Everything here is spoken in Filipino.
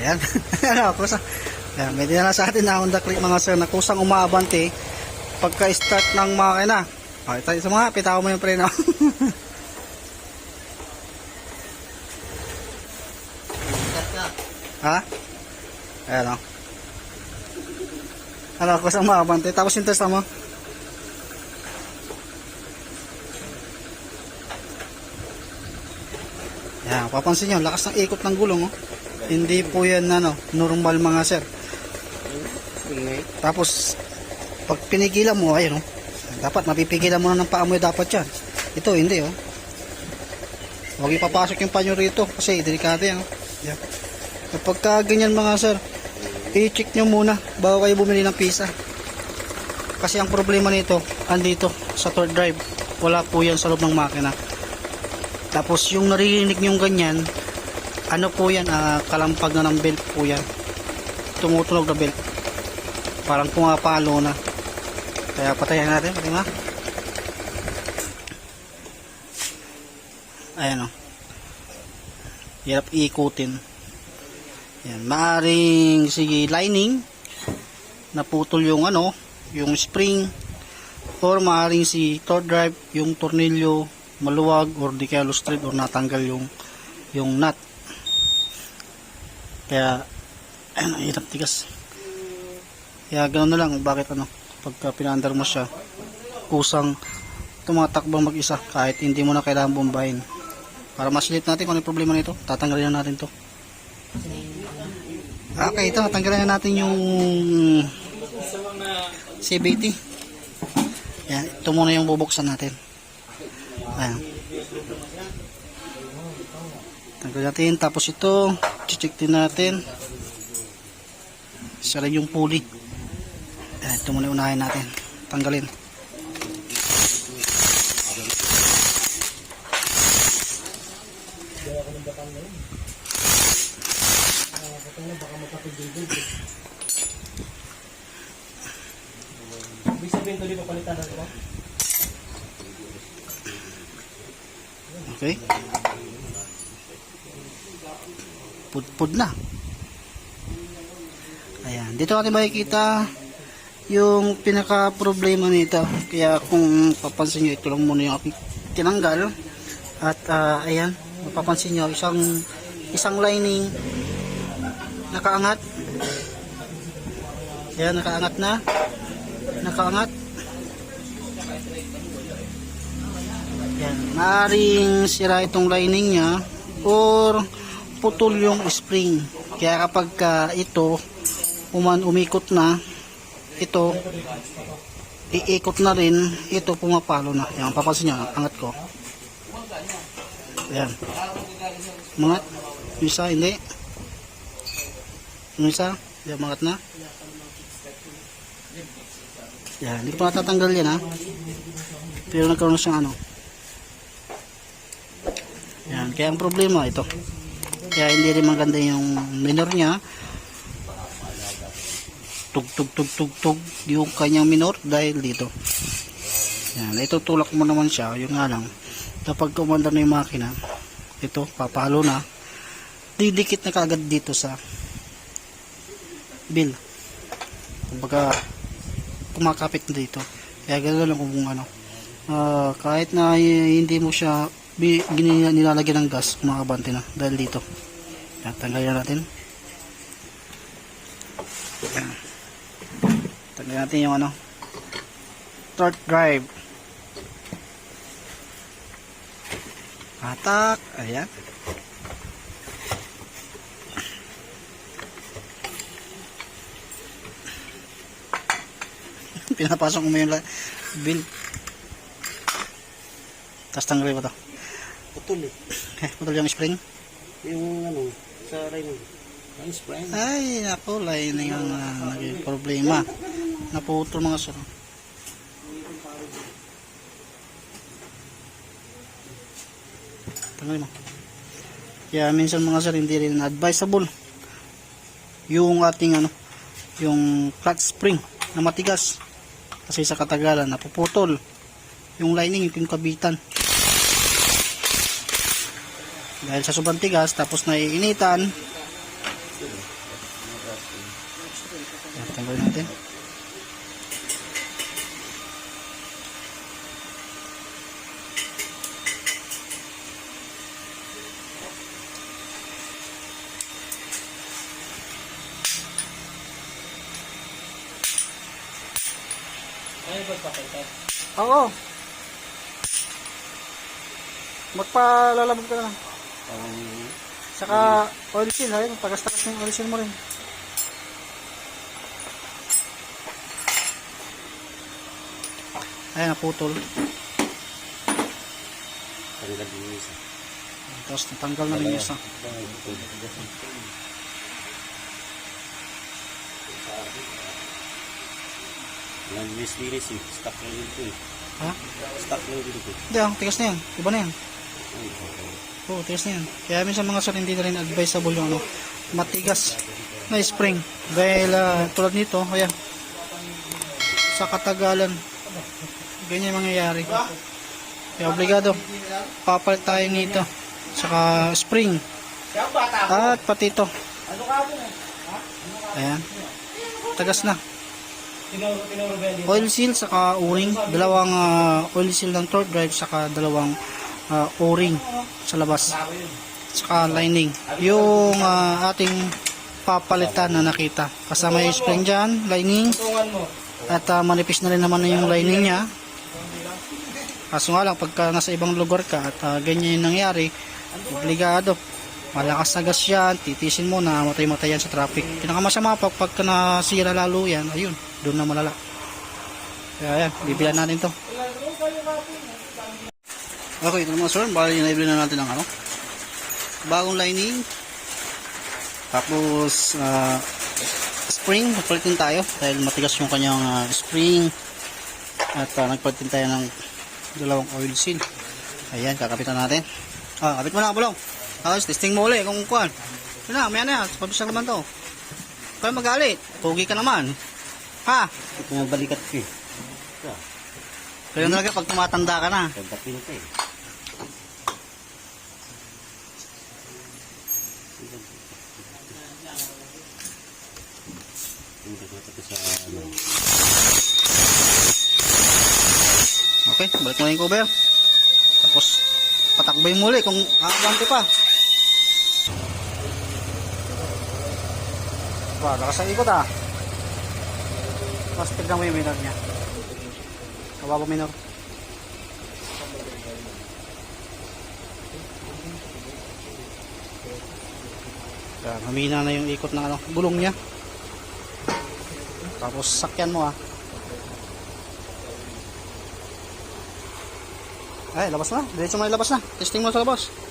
Ayan. ano, kusa. Ayan, may dinala sa atin na Honda Click mga sir na kusang umaabante pagka-start ng makina. Okay, tayo sa mga, pitaw mo yung preno. ha? Ayan o. Ano, kusang umaabante. Tapos yung test mo. Yan, papansin nyo, lakas ng ikot ng gulong. Oh. Hindi po yan ano, normal mga sir. Tapos, pag pinigilan mo, ayun oh. Dapat mapipigilan mo na ng paa mo, dapat yan. Ito, hindi oh. Huwag ipapasok yung panyo rito kasi delikado yan. Oh. Yan. Kapag ka ganyan mga sir, i-check nyo muna bago kayo bumili ng pisa. Kasi ang problema nito, andito sa third drive. Wala po yan sa loob ng makina. Tapos yung naririnig yung ganyan, ano po yan, ah, kalampag na ng belt po yan. Tumutunog na belt. Parang pumapalo na. Kaya patayan natin, pati nga. Ayan o. Hirap ikutin. Yan, maaring sige lining naputol yung ano, yung spring or maaring si third drive yung tornilyo maluwag or di or natanggal yung yung nut kaya ayun ang hirap tigas. Kaya ganoon na lang bakit ano pagka pinandar mo siya kusang tumatakbang mag isa kahit hindi mo na kailangan bombahin para masilip natin kung ano yung problema nito tatanggalin na natin to. Okay ito tanggalin na natin yung CBT yan ito muna yung bubuksan natin. Ayan. Tanggal natin. Tapos ito, check din natin. Isa rin yung pulley. Ito muna unahin natin. Tanggalin. Ibig sabihin na? Okay. Pudpud na. Ayan. Dito natin makikita yung pinaka problema nito. Kaya kung papansin nyo, ito lang muna yung aking tinanggal. At ah, ayan, mapapansin nyo, isang isang lining nakaangat. Ayan, nakaangat na. Nakaangat. Yan, maaring sira itong lining niya or putol yung spring. Kaya kapag ka ito uman umikot na, ito iikot na rin, ito pumapalo na. Yan, papansin nyo, angat ko. Yan. Mangat. Yung isa, hindi. Yung isa, yan, mangat na. Yan, hindi pa natatanggal yan ha. Pero nagkaroon na siyang ano, yan, kaya ang problema ito. Kaya hindi rin maganda yung minor niya. Tug tug tug tug tug yung kanyang minor dahil dito. Yan, itutulak mo naman siya, yung nga lang. Kapag kumanda na yung makina, ito, papalo na. Didikit na kagad dito sa bill. Kumbaga, kumakapit na dito. Kaya gano'n lang kung ano. Ah, kahit na hindi mo siya nilalagyan ng gas, kumakabante na dahil dito. Yan, tanggalin natin. Yan. Tanggalin natin yung ano, torque drive. Atak, ayan. Pinapasok mo yung bill. Tapos tanggalin mo to. Putol eh. Eh, putol yung spring. Yung ano, sa rin. Ang spring. Ay, ako, lining ang uh, problema. Naputol mga sir. Tanggalin mo. Kaya minsan mga sir, hindi rin advisable yung ating ano, yung clutch spring na matigas. Kasi sa katagalan, napuputol yung lining, yung kabitan. Dahil sa sobrang tigas, tapos naiinitan, Gawin natin. Ba pakitat? Oo. Magpalalabog ka na lang. Ang Saka oil seal, ayun, tagas-tagas ng oil seal mo rin. Ayan, naputol. tanggal din isa. Tapos natanggal na rin isa. Nag-miss linis eh. Stock lang dito eh. Ha? Stock lang dito. Hindi, ah, tigas na yan. Iba na yan. Ay, okay. Oo, tigas na. Kaya minsan mga sir, hindi na rin advisable yung ano, matigas na spring. Dahil ah, tulad nito, ayan, sa katagalan, ganyan mangyayari. Kaya obligado, papalit tayo nito. Saka spring. At pati ito. Ayan. Tagas na. Oil seal saka o-ring. Dalawang ah, oil seal ng torque drive saka dalawang ah, o-ring sa labas. Saka lining. Yung ah, ating papalitan na nakita. Kasama yung spring dyan, lining. At ah, manipis na rin naman na yung lining niya. Kaso nga lang, pagka nasa ibang lugar ka at ah, ganyan yung nangyari, obligado. Malakas na gas yan, titisin mo na matay-matay yan sa traffic. Pinakamasama pag pagka nasira lalo yan, ayun, doon na malala. Kaya yan, bibilan natin to. Okay, ito mga sir, bali na na natin ang ano. Bagong lining. Tapos, ah, spring, nagpalitin tayo dahil matigas yung kanyang ah, spring. At ah, nagpalitin tayo ng dalawang oil seal. Ayan, kakapitan natin. Ah, kapit mo na, bulong. Tapos, testing mo ulit kung kuhan. Yun na, maya na yan. Pabis na naman to. Kaya magalit. Pogi ka naman. Ha? Ito nga balikat ko eh. Kaya talaga pag tumatanda ka na. Pagkapin ko eh. Okay, balik mo na yung cover. Tapos, patakbay mo ulit kung aabante pa. Ba, lakas ang ikot ah. Tapos tignan mo yung minor niya. Kababa minor. Yan, humina na yung ikot ng ano, gulong niya. Tapos sakyan mo ah. Ay, labas na. Diretso mo na labas na. Testing mo sa labas.